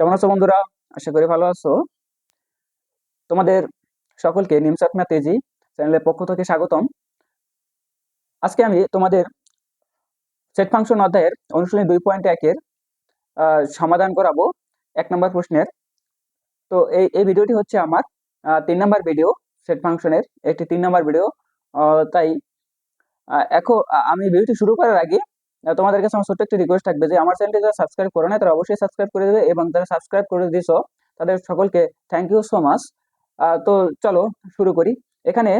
কেমন আছো বন্ধুরা? আশা করি ভালো আছো। তোমাদের সকলকে নিমসাতনা তেজি চ্যানেলের পক্ষ থেকে স্বাগতম। আজকে আমি তোমাদের সেট ফাংশন অধ্যায়ের অনুশীলনী দুই পয়েন্ট একের সমাধান করাবো এক নম্বর প্রশ্নের। তো এই এই ভিডিওটি হচ্ছে আমার তিন নম্বর ভিডিও, সেট ফাংশনের একটি তিন নম্বর ভিডিও। তাই এখন আমি ভিডিওটি শুরু করার আগে তোমাদের কাছে আমার ছোট্ট একটি রিকোয়েস্ট থাকবে যে আমার চ্যানেলটি যারা সাবস্ক্রাইব করে না তারা অবশ্যই সাবস্ক্রাইব করে দেবে এবং যারা সাবস্ক্রাইব করে দিছো, তাদের সকলকে থ্যাংক ইউ সো মাচ তো চলো শুরু করি। এখানে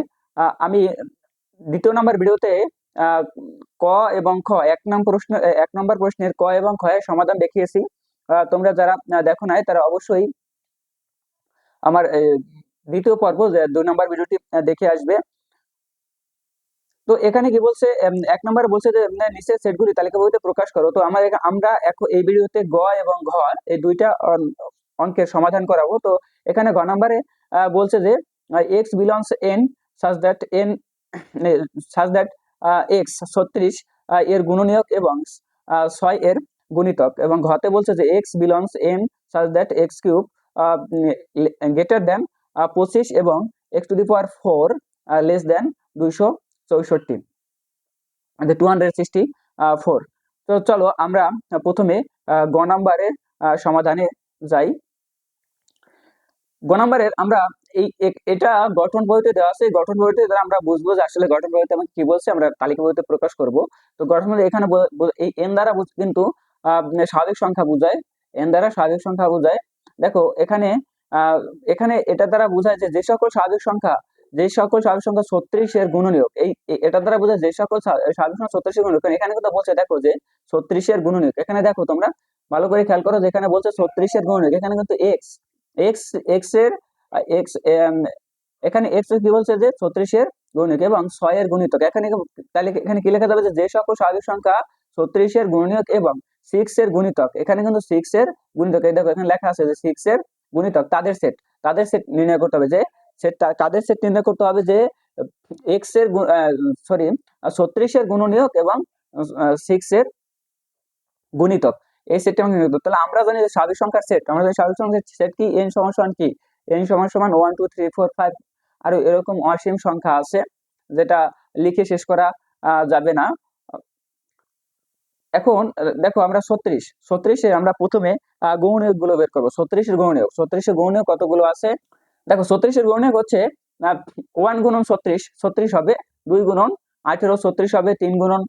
আমি দ্বিতীয় নম্বর ভিডিওতে ক এবং খ, এক নম্বর প্রশ্ন এক নম্বর প্রশ্নের ক এবং খ এর সমাধান দেখিয়েছি। তোমরা যারা দেখো নাই, তারা অবশ্যই আমার দ্বিতীয় পর্ব দুই নম্বর ভিডিওটি দেখে আসবে। তো এখানে কি বলছে এক নম্বর বলছে যে নিচের সেটগুলি তালিকাভুক্ত প্রকাশ করো। তো আমার আমরা এই ভিডিওতে গ এবং ঘ এই দুইটা অঙ্কের সমাধান করাবো। তো এখানে ঘ নম্বরে বলছে যে X belongs N such that N such that X ছত্রিশ এর গুণনীয়ক এবং ছয় এর গুণিতক। এবং ঘতে বলছে যে X belongs N such that X cube greater than পঁচিশ এবং X to the power four less than দুইশো চৌষট্টি। টু হান্ড্রেড সিক্সটি ফোর তো চলো আমরা প্রথমে গ নাম্বারের সমাধানে যাই। গ নাম্বারের আমরা এই এটা গঠন বইতে দেওয়া আছে। গঠন বইতে দ্বারা আমরা বুঝব যে আসলে গঠন বইতে আমাকে কি বলছে, আমরা তালিকা বইতে প্রকাশ করব। তো গঠন বইতে এখানে এই এন দ্বারা কিন্তু স্বাভাবিক সংখ্যা বোঝায়। এন দ্বারা স্বাভাবিক সংখ্যা বোঝায়। দেখো, এখানে এখানে এটা দ্বারা বোঝায় যে যে সকল স্বাভাবিক সংখ্যা যে সকল স্বাভাবিক সংখ্যা ছত্রিশ এর গুণনীয়ক, এই এটা দ্বারা বোঝায় যে সকল স্বা- স্বাভাবিক সংখ্যা ছত্রিশ এর গুণনীয়ক। এখানে কিন্তু বলছে, দেখো যে ছত্রিশের গুণনীয়ক। এখানে দেখো তোমরা ভালো করে খেয়াল করো যেখানে বলছে ছত্রিশের গুণনীয়ক। এখানে কিন্তু এক্স এক্স এক্সের এক্স এখানে এক্স কি বলছে যে ছত্রিশের গুণনীয়ক এবং ছয়ের গুণিতক এখানে তাহলে এখানে কি লেখা যাবে যে সকল স্বাভাবিক সংখ্যা ছত্রিশের গুণনীয়ক এবং সিক্স এর গুণিতক এখানে কিন্তু সিক্স এর গুণিতক এই দেখো এখানে লেখা আছে যে সিক্স এর গুণিতক তাদের সেট তাদের সেট নির্ণয় করতে হবে যে সেট তাদের সেট নির্ণয় করতে হবে যে এক্সের সরি ছত্রিশের গুণনীয়ক এবং সিক্স এর গুণিতক। এই সেটটা আমাকে নির্ণয়। তাহলে আমরা জানি যে স্বাভাবিক সংখ্যার সেট আমরা জানি স্বাভাবিক সংখ্যার সেট কি? এন সমান সমান কি? এন সমান সমান one two three four five আর এরকম অসীম সংখ্যা আছে, যেটা লিখে শেষ করা যাবে না। এখন, দেখো আমরা ছত্রিশ। ছত্রিশে আমরা প্রথমে গৌণীয়কগুলো বের করব। ছত্রিশের গৌণীয়ক ছত্রিশের গৌণীয়ক কতগুলো আছে? দেখো ছত্রিশের গৌণীয়ক হচ্ছে ওয়ান গুণন ছত্রিশ ছত্রিশ হবে দুই গুণন আঠেরো, ছত্রিশ হবে তিন গুণন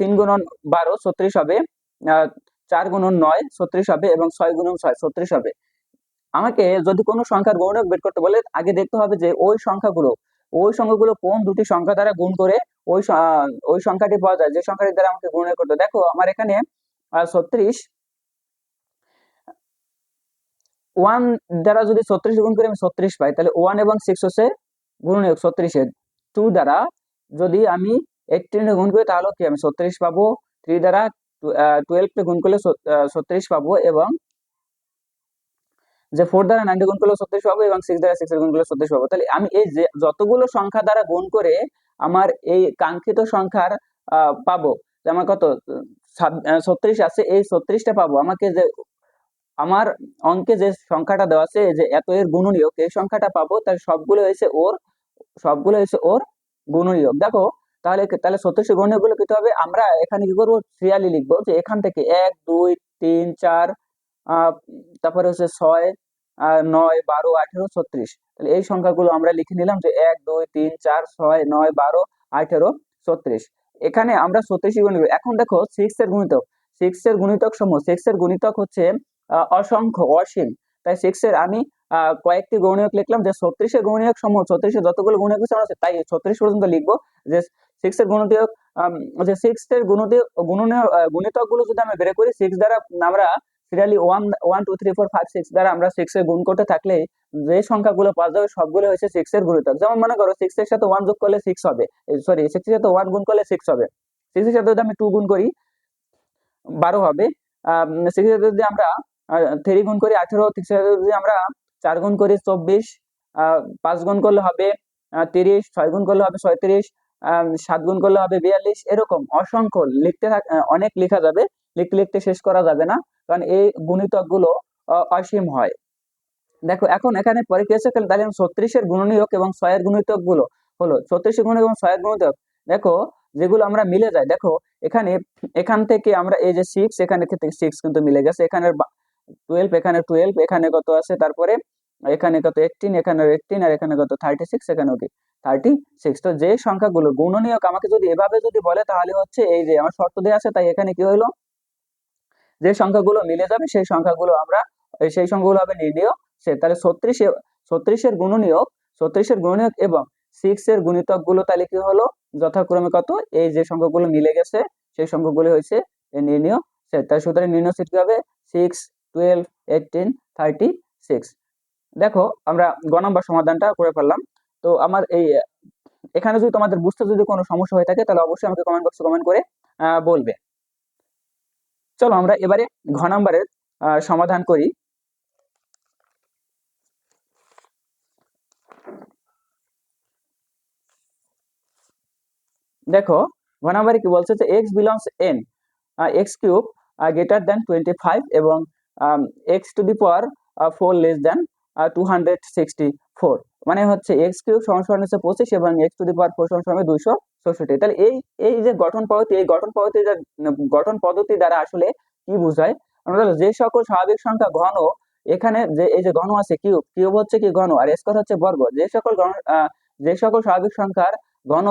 তিন গুণন বারো, ছত্রিশ হবে চার গুণন নয়, ছত্রিশ হবে এবং ছয় গুণন ছয়, ছত্রিশ হবে। আমাকে যদি কোনো সংখ্যার গৌণক বের করতে বলে, আগে দেখতে হবে যে ওই সংখ্যাগুলো ওই সংখ্যাগুলো কোন দুটি সংখ্যা দ্বারা গুণ করে ওই ওই সংখ্যাটি পাওয়া যায়। যে সংখ্যাটি দ্বারা আমাকে গুণ করতে দেখো, আমার এখানে ছত্রিশ ওয়ান দ্বারা যদি ছত্রিশ গুণ করি আমি ছত্রিশ পাই, তাহলে ওয়ান এবং সিক্স হচ্ছে গুণনীয়ক ছত্রিশের টু দ্বারা যদি আমি এইটিন গুণ করি, তাহলে কি আমি ছত্রিশ পাবো? থ্রি দ্বারা টুয়েলভ গুণ করলে ছত্রিশ পাবো এবং যে ফোর দ্বারা নাইনটি গুণ করলে ছত্রিশ পাবো এবং সিক্স দ্বারা সিক্স গুণ করলে ছত্রিশ পাবো। তাহলে আমি এই যে যতগুলো সংখ্যা দ্বারা গুণ করে আমার এই কাঙ্ক্ষিত সংখ্যার পাবো আমার কত? ছত্রিশ আছে, এই ছত্রিশটা পাবো। আমাকে যে আমার অঙ্কে যে সংখ্যাটা দেওয়া আছে, যে এত এর গুণনীয়ক, এই সংখ্যাটা পাবো তার সবগুলো হয়েছে ওর, সবগুলো হয়েছে ওর গুণনীয়ক। দেখো, তাহলে তাহলে ছত্রিশ গুণনীয়কগুলো পেতে হবে? আমরা এখানে কি করব? সিরিয়ালি লিখব যে এখান থেকে এক, দুই, তিন, চার তারপরে হচ্ছে ছয় নয়, বারো, আঠেরো, ছত্রিশ। তাহলে এই সংখ্যাগুলো আমরা লিখে নিলাম যে এক, দুই, তিন, চার, ছয়, নয়, বারো, আঠেরো, ছত্রিশ। এখানে আমরা ছত্রিশ গুণ এখন দেখো সিক্স এর গুণিতক। সিক্স এর গুণিতক সমূহ সিক্স এর গুণিতক হচ্ছে অসংখ্য, অসীম। তাই সিক্স এর আমি কয়েকটি গৌণীয়ক লিখলাম, যে ছত্রিশের গৌণীয়ক সমূহ ছত্রিশের যতগুলো গৌণীয়ক আছে তাই ছত্রিশ পর্যন্ত লিখব। যে সিক্স এর গুণনীয়ক যে সিক্স এর গুণনীয় গুণনীয় গুণিতকগুলো যদি আমরা বের করি সিক্স দ্বারা আমরা serially one one two three four five six দ্বারা আমরা সিক্স এর গুণ করতে থাকলে, যে সংখ্যাগুলো পাওয়া যাবে, সবগুলো হচ্ছে সিক্স এর গুণিতক। যেমন মনে করো সিক্স এর সাথে ওয়ান যোগ করলে সিক্স হবে। সরি সিক্স এর সাথে ওয়ান গুণ করলে সিক্স হবে। সিক্স এর সাথে যদি আমি টু গুণ করি, বারো হবে। সিক্স এর যদি আমরা থ্রি গুণ করি আঠেরো যদি আমরা চার গুণ করি চব্বিশ পাঁচ গুণ করলে হবে তিরিশ ছয় গুণ করলে হবে ছয়ত্রিশ সাত গুণ করলে হবে বিয়াল্লিশ এরকম অসংখ্য লিখতে অনেক লেখা যাবে লিখতে লিখতে শেষ করা যাবে না কারণ এই গুণিতকগুলো আহ, অসীম হয়। দেখো এখন এখানে পরে কি আছে তাহলে ছত্রিশের গুণনীয়ক এবং ছয়ের গুণিতকগুলো হলো ছত্রিশের গুণ এবং ছয়ের গুণিতক দেখো যেগুলো আমরা মিলে যায় দেখো এখানে এখান থেকে আমরা এই যে সিক্স এখানে সিক্স কিন্তু মিলে গেছে এখানে টুয়েলভ এখানে টুয়েলভ এখানে কত আছে? তারপরে এখানে কত এইটিন এখানে এইটিন আর এখানে কত থার্টি সিক্স এখানে কি থার্টি সিক্স তো যে সংখ্যাগুলো, গুণনীয়ক আমাকে যদি এভাবে যদি বলে, তাহলে হচ্ছে এই যে আমার শর্ত দেওয়া আছে, তাই এখানে কি হইল যে সংখ্যাগুলো মিলে যাবে, সেই সংখ্যাগুলো আমরা সেই সংখ্যাগুলো হবে নির্ণয়। সে তাহলে ছত্রিশে ছত্রিশের গুণনীয়ক ছত্রিশের গুণনীয়ক এবং সিক্স এর গুণিতকগুলো তাহলে কি হলো? যথাক্রমে কত? এই যে সংখ্যাগুলো মিলে গেছে, সেই সংখ্যাগুলো হয়েছে নির্ণয়। সেট তাই সুতরাং নির্ণয় সেট কি হবে? Six twelve eighteen thirty six দেখো, আমরা গ নম্বর সমাধানটা করে ফেললাম। তো আমার এই, এখানে যদি তোমাদের বুঝতে যদি কোনো সমস্যা হয়ে থাকে, তাহলে অবশ্যই আমাকে কমেন্ট বক্সে কমেন্ট করে বলবে। চলো, আমরা এবারে ঘ নম্বরের সমাধান করি। দেখো, ঘ নম্বরে কি বলছে যে X belongs N X cube greater than twenty five এবং X to the power four less than two hundred sixty four মানে হচ্ছে এক্স কিউব সমান হচ্ছে পঁচিশ এবং X to the power four সমান দুইশো চৌষট্টি তাহলে এই এই যে গঠন পদ্ধতি, এই গঠন পদ্ধতি গঠন পদ্ধতি দ্বারা আসলে কি বোঝায়? আমরা যে সকল স্বাভাবিক সংখ্যা ঘন, এখানে যে, এই যে ঘন আছে কিউব কিউব হচ্ছে কি ঘন আর স্কোয়ার হচ্ছে বর্গ। যে সকল ঘন যে সকল স্বাভাবিক সংখ্যার ঘন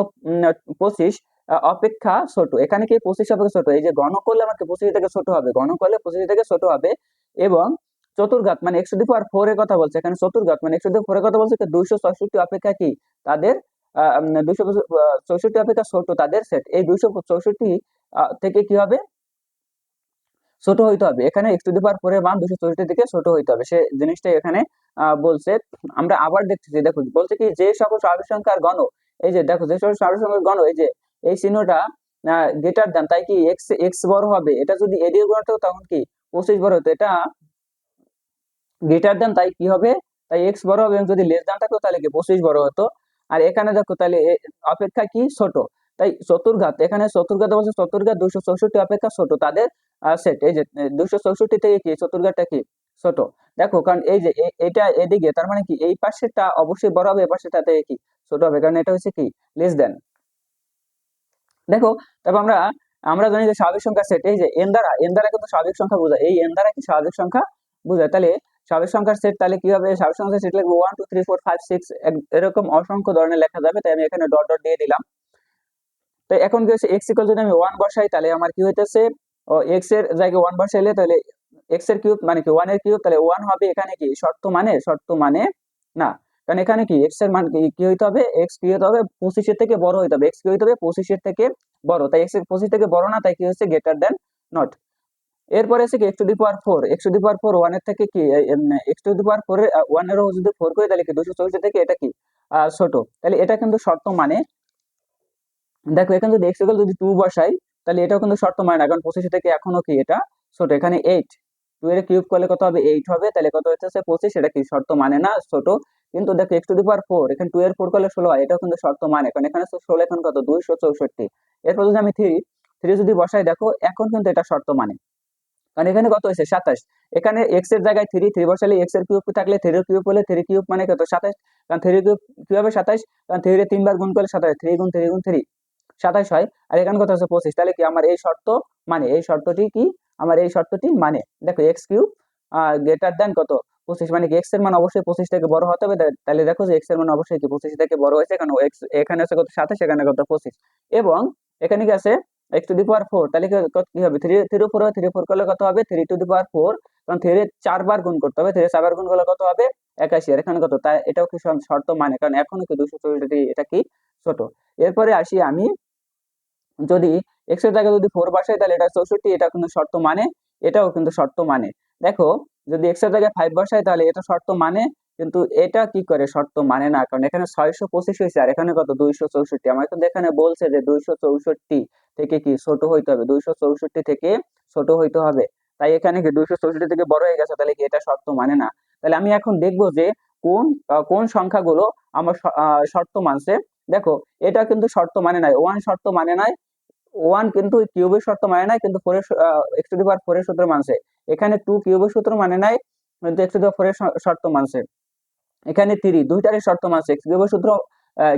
পঁচিশ অপেক্ষা ছোট। এখানে কি পঁচিশ অপেক্ষা ছোট? এই যে ঘন করলে আমাকে পঁচিশ থেকে ছোট হবে। ঘন করলে পঁচিশ থেকে ছোট হবে এবং চতুর্ঘাত মানে একশো দুই পাওয়ার ফোর এর কথা বলছে। এখানে চতুর্ঘাত মানে একশো দুই ফোর এর কথা বলছে দুইশো অপেক্ষা কি? তাদের দুইশো চৌষট্টি অপেক্ষা ছোট, তাদের সেট এই দুইশো চৌষট্টি থেকে কি হবে? ছোট হইতে হবে। এখানে টু ফোরের মান চৌষট্টি থেকে ছোট হইতে হবে। সে জিনিসটাই এখানে বলছে। আমরা আবার দেখতেছি, দেখো, বলছে কি যে সকল স্বাভাবিক সংখ্যার গণ, এই যে দেখো, যে সকল স্বাভাবিক গণ, এই যে এই চিহ্নটা গ্রেটার দেন তাই কি? এক্স এক্স বড় হবে। এটা যদি গণ হতো তখন কি? পঁচিশ বড় হতো। এটা গ্রেটার দেন তাই কি হবে? তাই এক্স বড় হবে। এবং যদি লেস দেন থাকতো, তাহলে কি? পঁচিশ বড় হতো। আর এখানে দেখো, তাহলে অপেক্ষা কি? ছোট। তাই চতুর্ঘাত। এখানে চতুর্ঘাত বলছে, চতুর্ঘাত দুশো চৌষট্টি অপেক্ষা ছোট। তাদের সেট এই যে দুশো চৌষট্টি থেকে কি? চতুর্ঘাতটা কি? ছোট। দেখো, কারণ এই যে এটা এদিকে, তার মানে কি? এই পাশেরটা অবশ্যই বড় হবে এই পাশেরটা থেকে কি? ছোট হবে। কারণ এটা হচ্ছে কি? লেস দেন দেখো, তারপর আমরা আমরা জানি যে স্বাভাবিক সংখ্যা সেট এই যে এন দ্বারা এন দ্বারা কিন্তু স্বাভাবিক সংখ্যা বোঝায়। এই এন দ্বারা কি স্বাভাবিক সংখ্যা বোঝায়? তাহলে স্বাভাবিক সংখ্যার সেট তাহলে কি হবে স্বাভাবিক সংখ্যার সেট লিখব? One two three four five six এরকম অসংখ্য ধরনের লেখা যাবে, তাই আমি এখানে ডট ডট দিয়ে দিলাম। তো এখন কি হচ্ছে? এক্স ইকুয়াল যদি আমি ওয়ান বসাই, তাহলে আমার কি হইতেছে? ও এক্সের জায়গায় ওয়ান বসাইলে তাহলে এক্সের কিউব মানে কি ওয়ানের কিউব তাহলে ওয়ান হবে এখানে কি? শর্ত মানে শর্ত মানে না। কারণ এখানে কি এক্সের মান কি হইতে হবে? এক্স কি হতে হবে? পঁচিশের থেকে বড় হইতে হবে। এক্স কি হইতে হবে? পঁচিশের থেকে বড়। তাই এক্স পঁচিশ থেকে বড় না, তাই কি হচ্ছে? গ্রেটার দেন নট এরপরে আছে কি X to the power four X to the power four ওয়ানের থেকে কি X to the power four ওয়ানের যদি ফোর করে, তাহলে কি দুশো চৌষট্টি থেকে এটা কি? ছোট। তাহলে এটা কিন্তু শর্ত মানে দেখো এখানে যদি এক্স যদি টু বসাই, তাহলে এটাও কিন্তু শর্ত মানে না। কারণ পঁচিশ থেকে এখনও কি এটা? ছোট। এখানে এইট টু এর কিউব করলে কত হবে? এইট হবে। তাহলে কত হচ্ছে পঁচিশ। এটা কি শর্ত মানে না? ছোট। কিন্তু দেখো X to the power four এখানে টু এর ফোর করলে ষোলো হয়, এটাও কিন্তু শর্ত মানে। কারণ এখানে ষোলো, এখন কত? দুইশো চৌষট্টি। এরপর যদি আমি থ্রি থ্রি যদি বসাই, দেখো, এখন কিন্তু এটা শর্ত মানে। কারণ এখানে কত হয়েছে? সাতাশ। এখানে এক্সের জায়গায় থ্রি থ্রি বসালে এক্সের কিউব থাকলে থ্রি কিউব হলে থ্রি কিউব মানে কত? সাতাশ। কারণ থ্রি কিউব কীভাবে সাতাশ? কারণ থ্রি তিনবার গুণ করলে সাতাশ। থ্রি গুণ থ্রি গুণ থ্রি সাতাশ হয়। আর এখানে কত হচ্ছে পঁচিশ। তাহলে কি আমার এই শর্ত মানে? এই শর্তটি কি? আমার এই শর্তটি মানে। দেখো এক্স কিউব গ্রেটার দেন কত? পঁচিশ মানে কি এক্সের মান অবশ্যই পঁচিশ থেকে বড় হতে হবে। তাহলে দেখো যে এক্সের মান অবশ্যই কি, পঁচিশ থেকে বড় হয়েছে কারণ এক্স এখানে আছে কত সাতাশ এখানে কত, পঁচিশ। এবং এখানে কি আছে? X to the power four তাহলে কি হবে? Three three four three four করলে কত হবে? Three to the power four কারণ থ্রি চারবার গুণ করতে হবে থ্রি চারবার গুণ করলে কত হবে? একাশি, আর এখানে কত তাই এটাও কি শর্ত- মানে কারণ এখনও কি দুশো চৌষট্টি এটা কি ছোট। এরপরে আসি আমি, যদি এক্সের জায়গায় যদি ফোর বসাই, তাহলে এটা চৌষট্টি, এটা কিন্তু শর্ত মানে এটাও কিন্তু শর্ত মানে। দেখো যদি এক্সের জায়গায় ফাইভ বসাই তাহলে এটা শর্ত মানে কিন্তু এটা কি করে শর্ত মানে না? কারণ এখানে ছয়শো পঁচিশ হয়েছে, আর এখানে কত? দুইশো চৌষট্টি। আমার কিন্তু এখানে বলছে যে দুইশো চৌষট্টি থেকে কি ছোট হইতে হবে? দুইশো চৌষট্টি থেকে ছোট হইতে হবে। তাই এখানে কি দুইশো চৌষট্টি থেকে বড় হয়ে গেছে? তাহলে কি এটা শর্ত মানে না? তাহলে আমি এখন দেখব যে কোন কোন সংখ্যাগুলো আমার শর্ত মানছে। দেখো, এটা কিন্তু শর্ত মানে নাই। ওয়ান শর্ত মানে নাই। ওয়ান কিন্তু কিউবের শর্ত মানে নাই, কিন্তু ফোরের এক্স টু দি পাওয়ার ফোরের সূত্র মানছে। এখানে টু কিউবের সূত্র মানে নাই, কিন্তু এক্স টু দি ফোরের শর্ত মানছে। এখানে থ্রি দুইটারই শর্ত মানছে। এক্স কিউবের সূত্র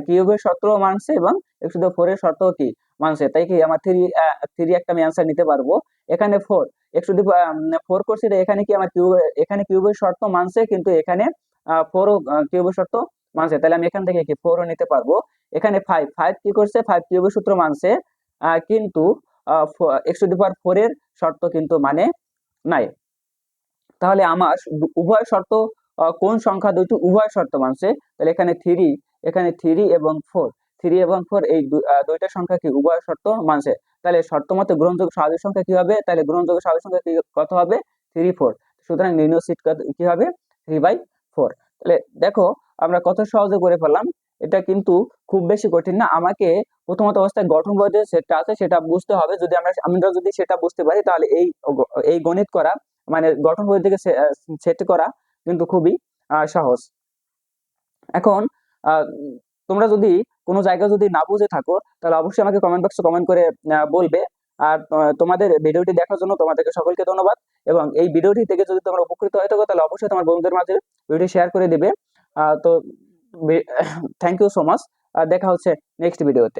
কিউবের শর্ত মানছে এবং এক্স টু দি ফোরের শর্ত কি মানছে। তাই কি আমার থ্রি থ্রি একটা আমি অ্যান্সার নিতে পারব। এখানে four X to the four করছি এখানে কি আমার কিউব, এখানে কিউবের শর্ত মানছে, কিন্তু এখানে ফোরও কিউবের শর্ত মানছে। তাহলে আমি এখান থেকে কি ফোরও নিতে পারব। এখানে ফাইভ ফাইভ কি করছে? ফাইভ কিউবের সূত্র মানছে। কিন্তু X to the power four এর শর্ত কিন্তু মানে নাই। তাহলে আমার উভয় শর্ত কোন সংখ্যা দুটি উভয় শর্ত মানছে? তাহলে এখানে থ্রি এখানে থ্রি এবং ফোর থ্রি এবং ফোর এই দুইটা সংখ্যা কি উভয় শর্ত মানছে? তাহলে শর্ত মতে গ্রহণযোগ্য স্বাভাবিক সংখ্যা কি হবে? তাহলে গ্রহণযোগ্য স্বাভাবিক সংখ্যা কি, কত হবে? থ্রি ফোর সুতরাং নির্ণয় সিট কি হবে? থ্রি বাই ফোর তাহলে দেখো, আমরা কত সহজে করে ফেললাম? এটা কিন্তু খুব বেশি কঠিন না। আমাকে প্রথমত অবস্থায় গঠন যে সেটটা আছে, সেটা বুঝতে হবে। যদি আমরা আমরা যদি সেটা বুঝতে পারি, তাহলে এই এই গণিত করা মানে গঠন থেকে সেট করা কিন্তু খুবই সহজ। এখন তোমরা যদি কোনো জায়গায় যদি না বুঝে থাকো, তাহলে অবশ্যই আমাকে কমেন্ট বক্সে কমেন্ট করে বলবে। আর তোমাদের ভিডিওটি দেখার জন্য তোমাদেরকে সকলকে ধন্যবাদ। এবং এই ভিডিওটি থেকে যদি তোমরা উপকৃত হয়ে থাকো, তাহলে অবশ্যই তোমার বন্ধুদের মাঝে ভিডিওটি শেয়ার করে দিবে। তো থ্যাংক ইউ সো মাচ দেখা হচ্ছে নেক্সট ভিডিওতে